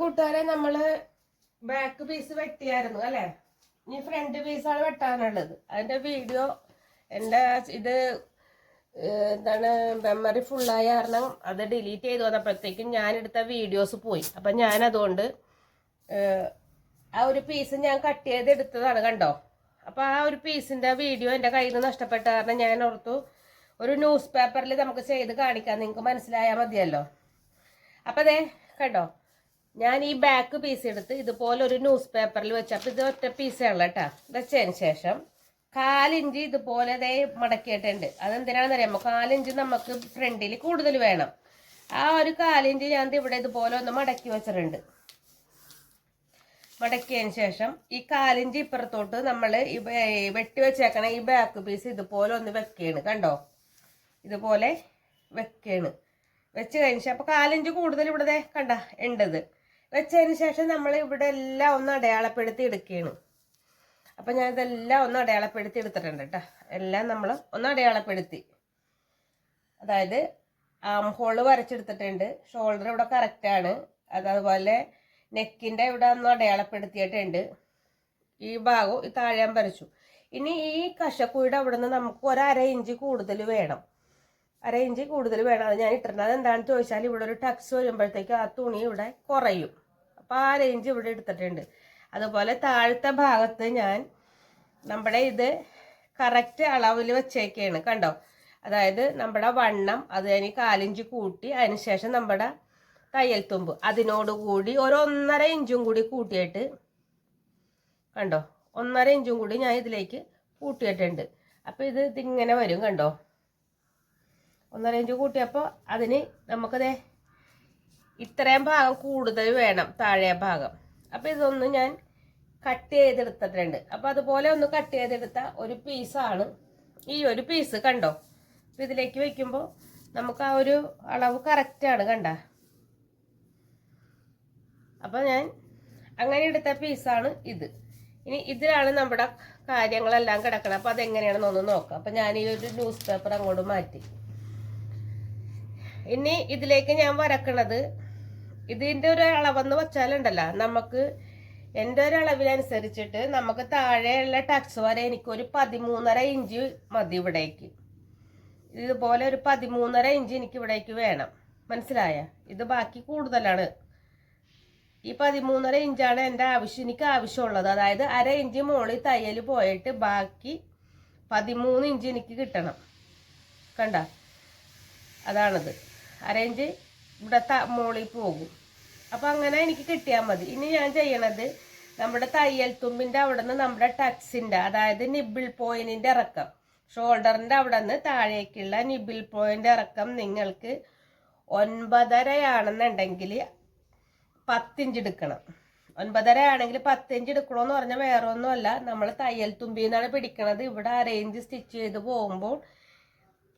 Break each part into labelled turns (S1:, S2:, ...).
S1: കൂട്ടുകാരെ നമ്മൾ back piece വെട്ടിയായിരുന്നു അല്ലേ? ഇനി ഫ്രണ്ട് പീസാണ് വെട്ടാനുള്ളത്. അതിന്റെ വീഡിയോ എന്റെ ഇത് എന്താണ് മെമ്മറി ഫുള്ളായ കാരണം അത് ഡിലീറ്റ് ചെയ്ത് വന്നപ്പോഴത്തേക്കും ഞാൻ എടുത്ത വീഡിയോസ് പോയി. അപ്പം ഞാൻ അതുകൊണ്ട് ആ ഒരു പീസ് ഞാൻ കട്ട് ചെയ്ത് എടുത്തതാണ് കണ്ടോ? അപ്പോൾ ആ ഒരു പീസിന്റെ വീഡിയോ എന്റെ കയ്യിൽ നിന്ന് നഷ്ടപ്പെട്ട കാരണം ഞാൻ ഓർത്തു ഒരു ന്യൂസ് പേപ്പറിൽ നമുക്ക് ചെയ്ത് കാണിക്കാം. നിങ്ങൾക്ക് മനസ്സിലായാൽ മതിയല്ലോ. അപ്പം അതെ കണ്ടോ? ഞാൻ ഈ ബാക്ക് പീസ് എടുത്ത് ഇതുപോലെ ഒരു ന്യൂസ് പേപ്പറിൽ വെച്ച അപ്പം ഇത് ഒറ്റ പീസാണല്ലോ കേട്ടാ വെച്ചതിന് ശേഷം കാലിഞ്ച് ഇതുപോലെ അതേ മടക്കിയിട്ടുണ്ട്. അതെന്തിനാണെന്ന് അറിയാമോ കാലിഞ്ച് നമുക്ക് ഫ്രണ്ടിൽ കൂടുതൽ വേണം. ആ ഒരു കാലിഞ്ച് ഞാൻ ഇവിടെ ഇതുപോലെ ഒന്ന് മടക്കി വെച്ചിട്ടുണ്ട്. മടക്കിയതിന് ശേഷം ഈ കാലിഞ്ച് ഇപ്പുറത്തോട്ട് നമ്മൾ ഈ വെട്ടി വെച്ചേക്കണ ഈ ബാക്ക് പീസ് ഇതുപോലെ ഒന്ന് വെക്കുകയാണ് കണ്ടോ? ഇതുപോലെ വെക്കുകയാണ് വെച്ച് കഴിഞ്ഞ അപ്പോൾ കാലിഞ്ച് കൂടുതൽ ഇവിടെ കണ്ട ഉണ്ടത് വെച്ചതിന് ശേഷം നമ്മൾ ഇവിടെ എല്ലാം ഒന്ന് അടയാളപ്പെടുത്തി എടുക്കുകയാണ്. അപ്പം ഞാൻ ഇതെല്ലാം ഒന്ന് അടയാളപ്പെടുത്തി എടുത്തിട്ടുണ്ട് കേട്ടോ. എല്ലാം നമ്മൾ ഒന്ന് അടയാളപ്പെടുത്തി. അതായത് ആം ഹോൾ വരച്ചെടുത്തിട്ടുണ്ട്. ഷോൾഡർ ഇവിടെ കറക്റ്റാണ് അതുപോലെ നെക്കിന്റെ ഇവിടെ ഒന്ന് അടയാളപ്പെടുത്തിയിട്ടുണ്ട്. ഈ ഭാഗവും ഈ താഴെയാൻ വരച്ചു. ഇനി ഈ കശക്കുയുടെ അവിടെ നിന്ന് നമുക്ക് ഒരു അര ഇഞ്ച് കൂടുതൽ വേണം. അര ഇഞ്ച് കൂടുതൽ വേണം. അത് ഞാൻ അത് എന്താണെന്ന് ചോദിച്ചാൽ ഇവിടെ ഒരു ടക്സ് വരുമ്പോഴത്തേക്ക് ആ തുണി ഇവിടെ കുറയും. അപ്പോൾ ഇഞ്ച് ഇവിടെ എടുത്തിട്ടുണ്ട്. അതുപോലെ താഴത്തെ ഭാഗത്ത് ഞാൻ നമ്മുടെ ഇത് കറക്റ്റ് അളവിൽ വെച്ചേക്കാണ് കണ്ടോ? അതായത് നമ്മുടെ വണ്ണം അത് കഴിഞ്ഞ് കാലിഞ്ച് കൂട്ടി അതിനുശേഷം നമ്മുടെ തയ്യൽ തുമ്പ്. അതിനോട് കൂടി ഒരു ഒന്നര ഇഞ്ചും കൂടി കൂട്ടിയിട്ട് കണ്ടോ? ഒന്നര ഇഞ്ചും കൂടി ഞാൻ ഇതിലേക്ക് കൂട്ടിയിട്ടുണ്ട്. അപ്പോൾ ഇത് ഇതിങ്ങനെ വരും കണ്ടോ? ഒന്നര ഇഞ്ച് കൂട്ടിയപ്പോൾ അതിന് നമുക്കതേ ഇത്രയും ഭാഗം കൂടുതൽ വേണം താഴെ ഭാഗം. അപ്പോൾ ഇതൊന്ന് ഞാൻ കട്ട് ചെയ്തെടുത്തിട്ടുണ്ട്. അപ്പോൾ അതുപോലെ ഒന്ന് കട്ട് ചെയ്തെടുത്ത ഒരു പീസാണ് ഈ ഒരു പീസ് കണ്ടോ? അപ്പോൾ ഇതിലേക്ക് വെക്കുമ്പോൾ നമുക്ക് ആ ഒരു അളവ് കറക്റ്റാണ് കണ്ട. അപ്പോൾ ഞാൻ അങ്ങനെ എടുത്ത പീസാണ് ഇത്. ഇനി ഇതിലാണ് നമ്മുടെ കാര്യങ്ങളെല്ലാം കിടക്കണം അപ്പോൾ അതെങ്ങനെയാണെന്ന് ഒന്ന് നോക്കാം. അപ്പോൾ ഞാൻ ഈ ഒരു ന്യൂസ് പേപ്പർ അങ്ങോട്ട് മാറ്റി. ഇനി ഇതിലേക്ക് ഞാൻ വരക്കണത് ഇതിന്റെ ഒരു അളവെന്ന് വെച്ചാലുണ്ടല്ല നമുക്ക് എന്റെ ഒരു അളവിനനുസരിച്ചിട്ട് നമുക്ക് താഴെയുള്ള ടക്സ് വരെ എനിക്കൊരു പതിമൂന്നര ഇഞ്ച് മതി ഇവിടേക്ക്. ഇതുപോലെ ഒരു പതിമൂന്നര ഇഞ്ച് എനിക്ക് ഇവിടേക്ക് വേണം. മനസ്സിലായ? ഇത് ബാക്കി കൂടുതലാണ്. ഈ പതിമൂന്നര ഇഞ്ചാണ് എന്റെ ആവശ്യം എനിക്ക് ആവശ്യമുള്ളത്. അതായത് അര ഇഞ്ച് മുകളിൽ തയ്യൽ പോയിട്ട് ബാക്കി പതിമൂന്ന് ഇഞ്ച് എനിക്ക് കിട്ടണം. കണ്ട? അതാണത്. അര ഇഞ്ച് ഇവിടെ മുകളിൽ പോകും. അപ്പം അങ്ങനെ എനിക്ക് കിട്ടിയാൽ മതി. ഇനി ഞാൻ ചെയ്യണത് നമ്മുടെ തയ്യൽ തുമ്പിന്റെ അവിടെ നിന്ന് നമ്മുടെ ടക്സിന്റെ അതായത് നിബിൾ പോയിന്റിന്റെ ഇറക്കം. ഷോൾഡറിന്റെ അവിടെ നിന്ന് താഴേക്കുള്ള നിബിൾ പോയിന്റ് ഇറക്കം നിങ്ങൾക്ക് ഒൻപതരയാണെന്നുണ്ടെങ്കിൽ പത്തിഞ്ച് എടുക്കണം. ഒൻപതര ആണെങ്കിൽ പത്തിഞ്ച് എടുക്കണമെന്ന് പറഞ്ഞാൽ വേറെ ഒന്നുമല്ല നമ്മൾ തയ്യൽ തുമ്പിൽ നിന്നാണ് പിടിക്കണത്. ഇവിടെ അരയിഞ്ച് സ്റ്റിച്ച് ചെയ്ത് പോകുമ്പോൾ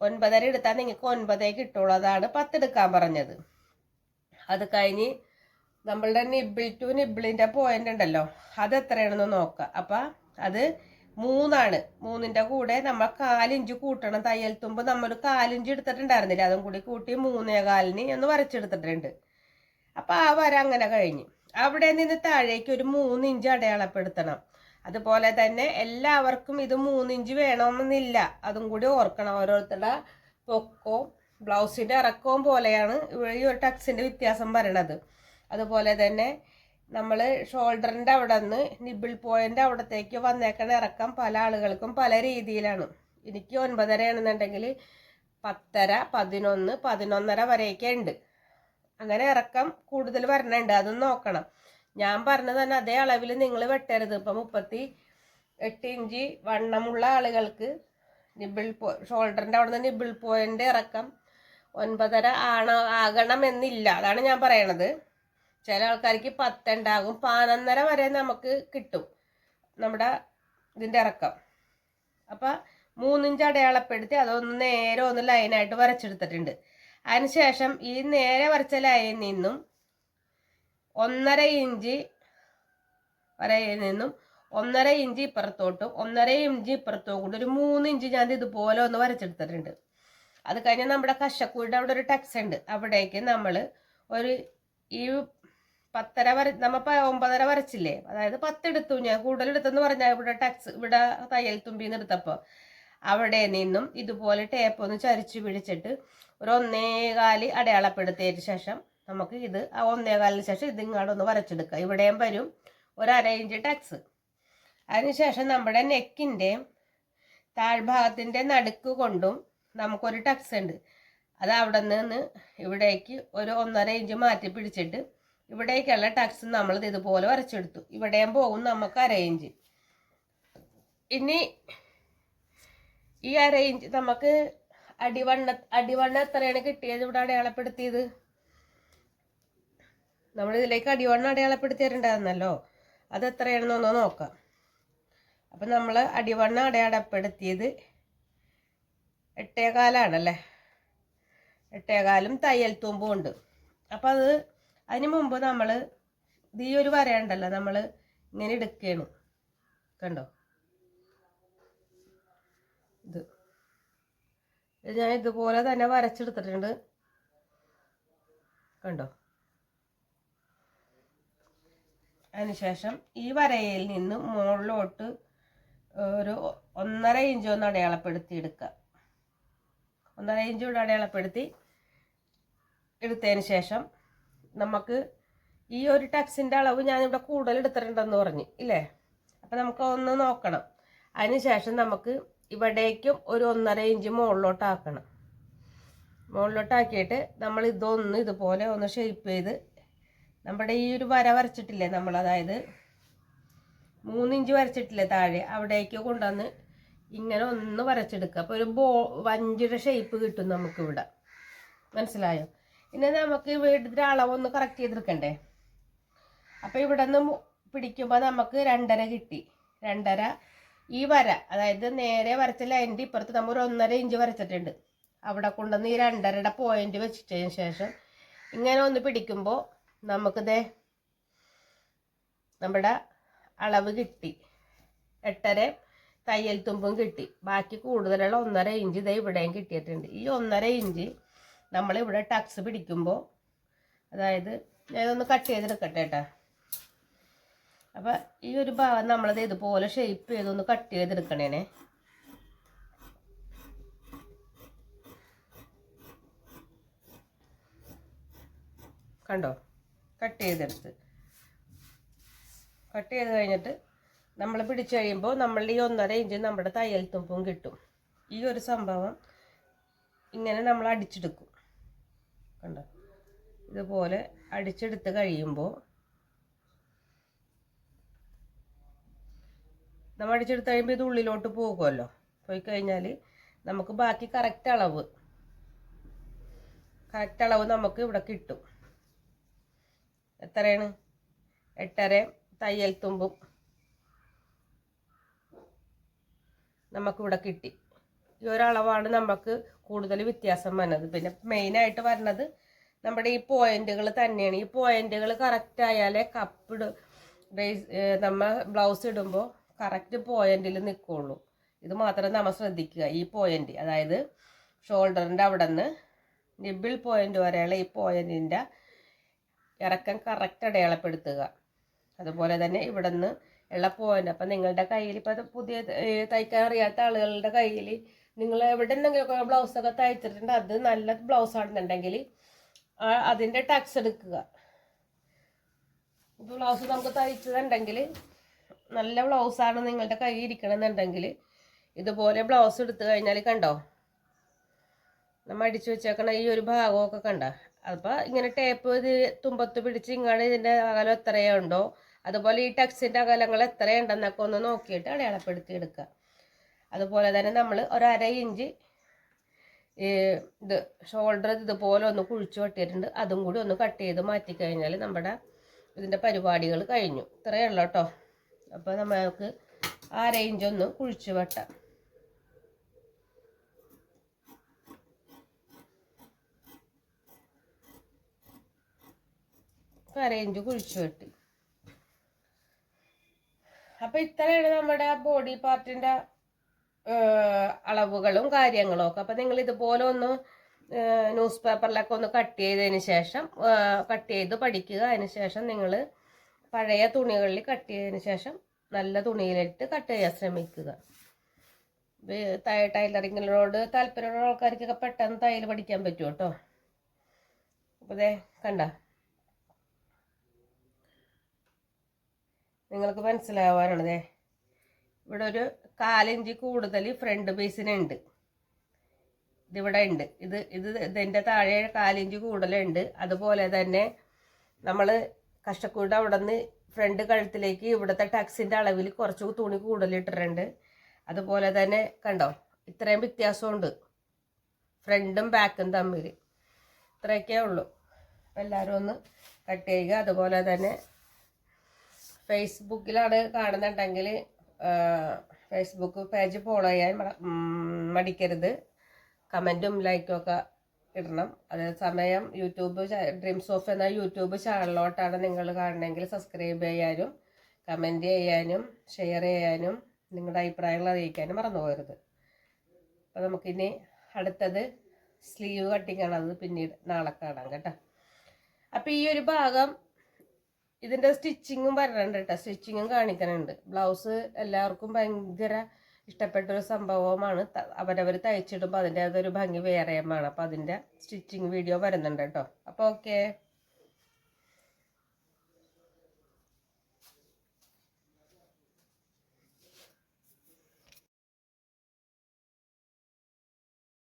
S1: ഒൻപതര എടുത്താൽ നിങ്ങൾക്ക് ഒൻപതേ കിട്ടുള്ളൂ. അതാണ് പത്തെടുക്കാൻ പറഞ്ഞത്. അത് കഴിഞ്ഞ് നമ്മളുടെ നിബിൾ ടു നിബിളിന്റെ പോയിന്റ് ഉണ്ടല്ലോ. അത് എത്രയാണെന്ന് നോക്കുക അപ്പം അത് മൂന്നാണ്. മൂന്നിന്റെ കൂടെ നമ്മൾ കാലിഞ്ച് കൂട്ടണം. തയ്യൽ തുമ്പ് നമ്മൾ കാലിഞ്ച് എടുത്തിട്ടുണ്ടായിരുന്നില്ല. അതും കൂടി കൂട്ടി മൂന്നേ കാലിന് എന്ന് വരച്ചെടുത്തിട്ടുണ്ട് അപ്പം ആ വര അങ്ങനെ കഴിഞ്ഞു. അവിടെ നിന്ന് താഴേക്ക് ഒരു മൂന്ന് ഇഞ്ച് അടയാളപ്പെടുത്തണം അതുപോലെ തന്നെ എല്ലാവർക്കും ഇത് മൂന്നിഞ്ച് വേണമെന്നില്ല. അതും കൂടി ഓർക്കണം. ഓരോരുത്തരുടെ പൊക്കവും ബ്ലൗസിന്റെ ഇറക്കവും പോലെയാണ് ഈ ഒരു ടക്സിന്റെ വ്യത്യാസം വരണത്. അതുപോലെ തന്നെ നമ്മൾ ഷോൾഡറിന്റെ അവിടെ നിന്ന് നിബിൾ പോയിന്റ് അവിടത്തേക്ക് വന്നേക്കണ ഇറക്കം പല ആളുകൾക്കും പല രീതിയിലാണ്. എനിക്ക് ഒൻപതരയാണെന്നുണ്ടെങ്കിൽ പത്തര പതിനൊന്ന് പതിനൊന്നര വരെയൊക്കെ ഉണ്ട്. അങ്ങനെ ഇറക്കം കൂടുതൽ വരണുണ്ട്. അതും നോക്കണം. ഞാൻ പറഞ്ഞത് തന്നെ അതേ അളവിൽ നിങ്ങൾ വെട്ടരുത്. ഇപ്പം മുപ്പത്തി എട്ട് ഇഞ്ച് വണ്ണമുള്ള ആളുകൾക്ക് നിബിൾ പോ ഷോൾഡറിന്റെ അവിടെ നിന്ന് നിബിൾ പോയിന്റെ ഇറക്കം ഒൻപതര ആണ് ആകണമെന്നില്ല. അതാണ് ഞാൻ പറയണത്. ചില ആൾക്കാർക്ക് പത്തുണ്ടാകും. പതിനൊന്നര വരെ നമുക്ക് കിട്ടും നമ്മുടെ ഇതിന്റെ ഇറക്കം. അപ്പം മൂന്നിഞ്ച് അടയാളപ്പെടുത്തി അതൊന്ന് നേരെ ഒന്ന് ലൈനായിട്ട് വരച്ചെടുത്തിട്ടുണ്ട്. അതിനുശേഷം ഈ നേരെ വരച്ച ലൈനിൽ നിന്നും ഒന്നര ഇഞ്ച് വരയിൽ നിന്നും ഒന്നര ഇഞ്ച് ഇപ്പുറത്തോട്ടും ഒന്നര ഇഞ്ച് ഇപ്പുറത്തോട്ടും കൂടി ഒരു മൂന്ന് ഇഞ്ച് ഞാൻ ഇതുപോലെ ഒന്ന് വരച്ചെടുത്തിട്ടുണ്ട്. അത് കഴിഞ്ഞ് നമ്മുടെ കശക്കൂടെ അവിടെ ഒരു ടെക്സ് ഉണ്ട്. അവിടേക്ക് നമ്മൾ ഒരു ഈ പത്തര വര നമ്മ ഒമ്പതര വരച്ചില്ലേ? അതായത് പത്തെടുത്തു. ഞാൻ കൂടുതൽ എടുത്തെന്ന് പറഞ്ഞാൽ ഇവിടെ ടക്സ് ഇവിടെ തയ്യൽ തുമ്പിന്ന് എടുത്തപ്പോ അവിടെ നിന്നും ഇതുപോലെ ടേപ്പ് ഒന്ന് ചരിച്ചു പിടിച്ചിട്ട് ഒരു ഒന്നേകാൽ അടയാളപ്പെടുത്തിയതിന് ശേഷം നമുക്ക് ഇത് ആ ഒന്നേകാലിന് ശേഷം ഇത് ഇങ്ങോട്ടൊന്ന് വരച്ചെടുക്കാം. ഇവിടെയും വരും ഒരു അര ഇഞ്ച് ടാക്സ് അതിനുശേഷം നമ്മുടെ നെക്കിന്റെ താഴ്ഭാഗത്തിന്റെ നടുക്ക് കൊണ്ടും നമുക്കൊരു ടക്സ് ഉണ്ട്. അത് അവിടെ നിന്ന് ഇവിടേക്ക് ഒരു ഒന്നര ഇഞ്ച് മാറ്റി പിടിച്ചിട്ട് ഇവിടേക്കുള്ള ടക്സ് നമ്മൾ ഇതുപോലെ വരച്ചെടുത്തു. ഇവിടെയും പോകും നമുക്ക് അറേഞ്ച് ഇനി ഈ അറേഞ്ച് നമുക്ക് അടിവണ്ണ അടിവണ്ണ എത്രയാണ് കിട്ടിയത്? ഇവിടെ അടയാളപ്പെടുത്തിയത്. നമ്മൾ ഇതിലേക്ക് അടിവണ്ണം അടയാളപ്പെടുത്തിയിട്ടുണ്ടായിരുന്നല്ലോ അത് എത്രയാണെന്നൊന്ന് നോക്കാം. അപ്പം നമ്മൾ അടിവണ്ണം അടയാളപ്പെടുത്തിയത് എട്ടേകാലാണല്ലേ എട്ടേകാലും തയ്യൽ തുമ്പും ഉണ്ട്. അപ്പം അത് അതിന് മുമ്പ് നമ്മൾ ഈ ഒരു വരയുണ്ടല്ലോ നമ്മൾ ഇങ്ങനെ എടുക്കുകയാണ് കണ്ടോ? ഇത്. ഞാൻ ഇതുപോലെ തന്നെ വരച്ചെടുത്തിട്ടുണ്ട്. കണ്ടോ? അതിനുശേഷം ഈ വരയിൽ നിന്ന് മുകളിലോട്ട് ഒരു ഒന്നര ഇഞ്ച് ഒന്ന് അടയാളപ്പെടുത്തി എടുക്കുക ഒന്നര ഇഞ്ച് കൂടെ അടയാളപ്പെടുത്തി എടുത്തതിന് ശേഷം നമുക്ക് ഈ ഒരു ടക്സിന്റെ അളവ് ഞാനിവിടെ കൂടുതൽ എടുത്തിട്ടുണ്ടെന്ന് പറഞ്ഞു ഇല്ലേ? അപ്പം നമുക്ക് ഒന്ന് നോക്കണം അതിനുശേഷം നമുക്ക് ഇവിടേക്കും ഒരു ഒന്നര ഇഞ്ച് മുകളിലോട്ടാക്കണം മുകളിലോട്ടാക്കിയിട്ട് നമ്മൾ ഇതൊന്ന് ഇതുപോലെ ഒന്ന് ഷേപ്പ് ചെയ്ത് നമ്മുടെ ഈ ഒരു വര വരച്ചിട്ടില്ലേ നമ്മൾ? അതായത് മൂന്നിഞ്ച് വരച്ചിട്ടില്ലേ താഴെ? അവിടേക്ക് കൊണ്ടുവന്ന് ഇങ്ങനെ ഒന്ന് വരച്ചെടുക്കുക. അപ്പോൾ ഒരു ബോ വഞ്ചിയുടെ ഷേപ്പ് കിട്ടും നമുക്കിവിടെ. മനസ്സിലായോ? ഇനി നമുക്ക് വീടിന്റെ അളവൊന്ന് കറക്റ്റ് ചെയ്തെടുക്കണ്ടേ? അപ്പോൾ ഇവിടെ നിന്ന് പിടിക്കുമ്പോൾ നമുക്ക് രണ്ടര കിട്ടി. രണ്ടര ഈ വര അതായത് നേരെ വരച്ച ലൈന്റെ ഇപ്പുറത്ത് നമ്മൾ ഒരു ഒന്നര ഇഞ്ച് വരച്ചിട്ടുണ്ട്. അവിടെ കൊണ്ടുവന്ന് ഈ രണ്ടരയുടെ പോയിന്റ് വെച്ചിട്ടതിന് ശേഷം ഇങ്ങനെ ഒന്ന് പിടിക്കുമ്പോൾ നമുക്കിതേ നമ്മുടെ അളവ് കിട്ടി. എട്ടര തയ്യൽ തുമ്പും കിട്ടി. ബാക്കി കൂടുതലുള്ള ഒന്നര ഇഞ്ച് ഇതേ ഇവിടെയും കിട്ടിയിട്ടുണ്ട്. ഈ ഒന്നര ഇഞ്ച് നമ്മളിവിടെ ടക്സ് പിടിക്കുമ്പോൾ അതായത് ഞാനൊന്ന് കട്ട് ചെയ്തെടുക്കട്ടെ കേട്ടോ അപ്പം ഈ ഒരു ഭാഗം നമ്മളത് ഇതുപോലെ ഷേപ്പ് ചെയ്തൊന്ന് കട്ട് ചെയ്തെടുക്കണേനെ. കണ്ടോ? കട്ട് ചെയ്തെടുത്ത്. കട്ട് ചെയ്ത് കഴിഞ്ഞിട്ട് നമ്മൾ പിടിച്ചു കഴിയുമ്പോൾ നമ്മൾ ഈ ഒന്നര ഇഞ്ച് നമ്മുടെ തയ്യൽ തുമ്പും കിട്ടും. ഈ ഒരു സംഭവം ഇങ്ങനെ നമ്മൾ അടിച്ചെടുക്കും കണ്ടോ? ഇതുപോലെ അടിച്ചെടുത്ത് കഴിയുമ്പോൾ നമ്മൾ അടിച്ചെടുത്ത് കഴിയുമ്പോൾ ഇത് ഉള്ളിലോട്ട് പോകുമല്ലോ. പോയി കഴിഞ്ഞാൽ നമുക്ക് ബാക്കി കറക്റ്റ് അളവ് കറക്റ്റ് അളവ് നമുക്ക് ഇവിടെ കിട്ടും. എത്രയാണ്? എട്ടര തയ്യൽ തുമ്പും നമുക്കിവിടെ കിട്ടി. ഈ ഒരളവാണ് നമുക്ക് കൂടുതൽ വ്യത്യാസം വരുന്നത് പിന്നെ മെയിനായിട്ട് വരുന്നത് നമ്മുടെ ഈ പോയിന്റുകൾ തന്നെയാണ്. ഈ പോയിന്റുകൾ കറക്റ്റ് ആയാലേ കപ്പിട് നമ്മൾ ബ്ലൗസ് ഇടുമ്പോൾ കറക്റ്റ് പോയിന്റിൽ നിൽക്കുള്ളൂ ഇത് മാത്രം നമ്മൾ ശ്രദ്ധിക്കുക. ഈ പോയിന്റ് അതായത് ഷോൾഡറിന്റെ അവിടെ നിന്ന് നിബിൾ പോയിന്റ് വരെയുള്ള ഈ പോയിന്റിന്റെ ഇറക്കം കറക്റ്റ് അടയാളപ്പെടുത്തുക. അതുപോലെ തന്നെ ഇവിടെ നിന്ന് ഉള്ള പോയിന്റ് അപ്പം നിങ്ങളുടെ കയ്യിൽ ഇപ്പം പുതിയ തയ്ക്കാൻ അറിയാത്ത ആളുകളുടെ കയ്യിൽ നിങ്ങൾ എവിടെ നിന്നെങ്കിലുമൊക്കെ ബ്ലൗസൊക്കെ തയ്ച്ചിട്ടുണ്ട്. അത് നല്ല ബ്ലൗസ് ആണെന്നുണ്ടെങ്കിൽ അതിന്റെ ടക്സ് എടുക്കുക. ഇപ്പോൾ ബ്ലൗസ് നമുക്ക് തയ്ച്ചതുണ്ടെങ്കിൽ നല്ല ബ്ലൗസാണ് നിങ്ങളുടെ കൈ ഇരിക്കണമെന്നുണ്ടെങ്കിൽ ഇതുപോലെ ബ്ലൗസ് എടുത്ത് കഴിഞ്ഞാൽ കണ്ടോ? നമ്മൾ അടിച്ചു വെച്ചേക്കണ ഈ ഒരു ഭാഗമൊക്കെ കണ്ട? അപ്പോൾ ഇങ്ങനെ ടേപ്പ് ഇത് തുമ്പത്ത് പിടിച്ച് ഇങ്ങോട്ട് ഇതിന്റെ അകലം എത്രയുണ്ടോ അതുപോലെ ഈ ടക്സിന്റെ അകലങ്ങൾ എത്രയുണ്ടെന്നൊക്കെ ഒന്ന് നോക്കിയിട്ട് അടയാളപ്പെടുത്തി എടുക്കുക. അതുപോലെ തന്നെ നമ്മൾ ഒരു അര ഇഞ്ച് ഇത് ഷോൾഡർ ഇതുപോലെ ഒന്ന് കുഴിച്ചു വെട്ടിയിട്ടുണ്ട്. അതും കൂടി ഒന്ന് കട്ട് ചെയ്ത് മാറ്റി കഴിഞ്ഞാൽ നമ്മുടെ ഇതിന്റെ പരിപാടികൾ കഴിഞ്ഞു. ഇത്രയേ ഉള്ളൂ കേട്ടോ അപ്പോൾ നമുക്ക് അര ഇഞ്ച് ഒന്ന് കുഴിച്ചു വെട്ടാം. ഇഞ്ച് കുഴിച്ചു വെട്ടി. അപ്പൊ ഇത്രയാണ് നമ്മുടെ ബോഡി പാർട്ടിന്റെ അളവുകളും കാര്യങ്ങളും ഒക്കെ. അപ്പൊ നിങ്ങൾ ഇതുപോലെ ഒന്ന് ന്യൂസ് പേപ്പറിലൊക്കെ ഒന്ന് കട്ട് ചെയ്തതിന് ശേഷം കട്ട് ചെയ്ത് പഠിക്കുക. അതിന് ശേഷം നിങ്ങൾ പഴയ തുണികളിൽ കട്ട് ചെയ്തതിന് ശേഷം നല്ല തുണിയിലിട്ട് കട്ട് ചെയ്യാൻ ശ്രമിക്കുക. ഇത് ടൈലറിങ്ങിനോട് താല്പര്യമുള്ള ആൾക്കാർക്കൊക്കെ പെട്ടെന്ന് തയ്യൽ പഠിക്കാൻ പറ്റും കേട്ടോ അപ്പോൾ ദേ കണ്ട. നിങ്ങൾക്ക് മനസ്സിലാവാറുള്ളതേ ഇവിടെ ഒരു കാലിഞ്ച് കൂടുതൽ ഫ്രണ്ട് പീസിനുണ്ട് ഇതിവിടെ ഉണ്ട് ഇത് ഇത് ഇതിന്റെ താഴെ കാലിഞ്ച് കൂടുതലുണ്ട് അതുപോലെ തന്നെ നമ്മൾ കഷ്ടക്കൂട് അവിടെ നിന്ന് ഫ്രണ്ട് കഴുത്തിലേക്ക് ഇവിടുത്തെ ടക്സിന്റെ അളവിൽ കുറച്ച് തുണി കൂടുതലിട്ടിട്ടുണ്ട് അതുപോലെ തന്നെ കണ്ടോ ഇത്രയും വ്യത്യാസമുണ്ട്. ഫ്രണ്ടും ബാക്കും തമ്മിൽ ഇത്രയൊക്കെ ഉള്ളൂ. എല്ലാവരും ഒന്ന് കട്ട് ചെയ്യുക. അതുപോലെ തന്നെ ഫേസ്ബുക്കിലാണ് കാണുന്നുണ്ടെങ്കിൽ ഫേസ്ബുക്ക് പേജ് ഫോളോ ചെയ്യാൻ മടിക്കരുത്. കമന്റും ലൈക്കും ഒക്കെ ഇടണം. അതേ സമയം യൂട്യൂബ് ഡ്രീംസ് ഓഫ് എന്ന യൂട്യൂബ് ചാനലിലോട്ടാണ് നിങ്ങൾ കാണണമെങ്കിൽ സബ്സ്ക്രൈബ് ചെയ്യാനും കമന്റ് ചെയ്യാനും ഷെയർ ചെയ്യാനും നിങ്ങളുടെ അഭിപ്രായങ്ങൾ അറിയിക്കാനും മറന്നു പോകരുത്. അപ്പോൾ നമുക്കിനി അടുത്തത് സ്ലീവ് കട്ടിങ് ആണ്. അത് പിന്നീട് നാളെ കാണാം കേട്ടോ. അപ്പോൾ ഈ ഒരു ഭാഗം ഇതിന്റെ സ്റ്റിച്ചിങ്ങും വരണുണ്ട് കേട്ടോ. സ്റ്റിച്ചിങ്ങും കാണിക്കണുണ്ട് ബ്ലൗസ് എല്ലാവർക്കും ഭയങ്കര ഇഷ്ടപ്പെട്ട ഒരു സംഭവമാണ് അവരവർ തയ്ച്ചിടുമ്പോൾ അതിന്റെ അതൊരു ഭംഗി വേറെയുമാണ് അപ്പോൾ അതിന്റെ സ്റ്റിച്ചിങ് വീഡിയോ വരുന്നുണ്ട് കേട്ടോ. അപ്പോൾ ഓക്കെ